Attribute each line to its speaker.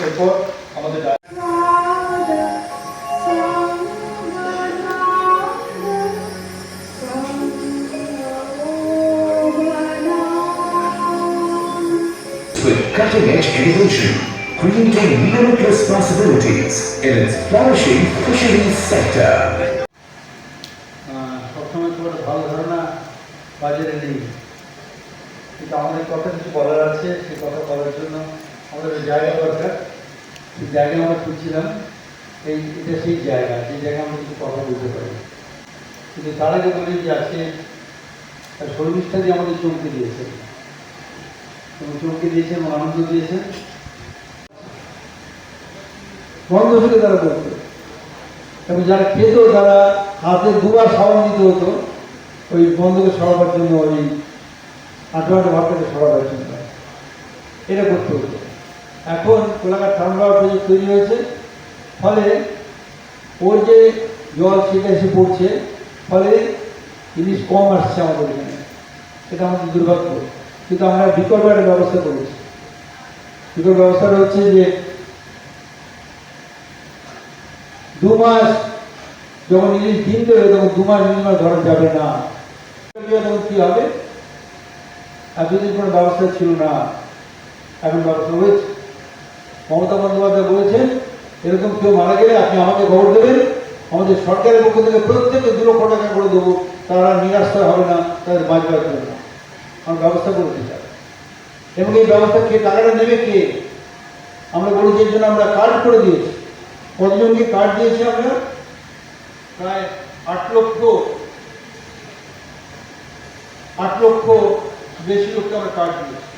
Speaker 1: এরপর আমাদের ডা-
Speaker 2: with cutting-edge innovation, creating limitless possibilities in its flourishing fisheries sector.
Speaker 3: একটা ভালো ধারণা বাজারে নেই। কিন্তু আমাদের কথা কিছু বলার আছে, সে কথা বলার জন্য আমাদের জায়গা দরকার। সেই জায়গা আমরা খুঁজছিলাম। এই, এটা সেই জায়গা, যে জায়গায় আমরা কিছু কথা বলতে পারি। কিন্তু তার আগে বলি যে আজকে শর্মিষ্ঠা দিয়ে আমাদের চমকে দিয়েছে। এবং চমকে দিয়েছেন এবং আনন্দ দিয়েছেন বন্ধ থেকে তারা করতো। এবং যারা খেত, তারা হাতে দুবার সাবান দিতে হতো। ওই বন্ধকে সরাবার জন্য ওই আঠো আঠো ভাবটাকে সরাবার জন্য। এটা করতে হতো। এখন কোলাঘাট প্রজেক্ট তৈরি হয়েছে। ফলে ওর যে জল সেটা এসে পড়ছে, ফলে জিনিস কম আসছে আমাদের এখানে। এটা আমাদের দুর্ভাগ্য। কিন্তু আমরা বিকল্প একটা ব্যবস্থা করেছি। বিকল্প ব্যবস্থাটা হচ্ছে যে দু মাস যখন ইলিশ দিন দেবে তখন দু মাস ইলিশ ধরা যাবে না। কি হবে? এতদিন কোনো ব্যবস্থা ছিল না, এখন ব্যবস্থা হয়েছে। মমতা বন্দ্যোপাধ্যায় বলেছেন, এরকম কেউ মারা গেলে আপনি আমাকে খবর দেবেন। আমাদের সরকারের পক্ষ থেকে প্রত্যেকে দু লক্ষ টাকা করে দেবো। তারা নিরাশ হবে না, তাদের বাঁচবার জন্য। আমরা ব্যবস্থা করে দিতে চাই। এবং এই ব্যবস্থা কে, টাকাটা নেবে কে? আমরা বলেছি, এর জন্য আমরা কার্ড করে দিয়েছি। কতজনকে কার্ড দিয়েছি আমরা? প্রায় আট লক্ষ আট লক্ষ বেশি লোককে আমরা কার্ড দিয়েছি।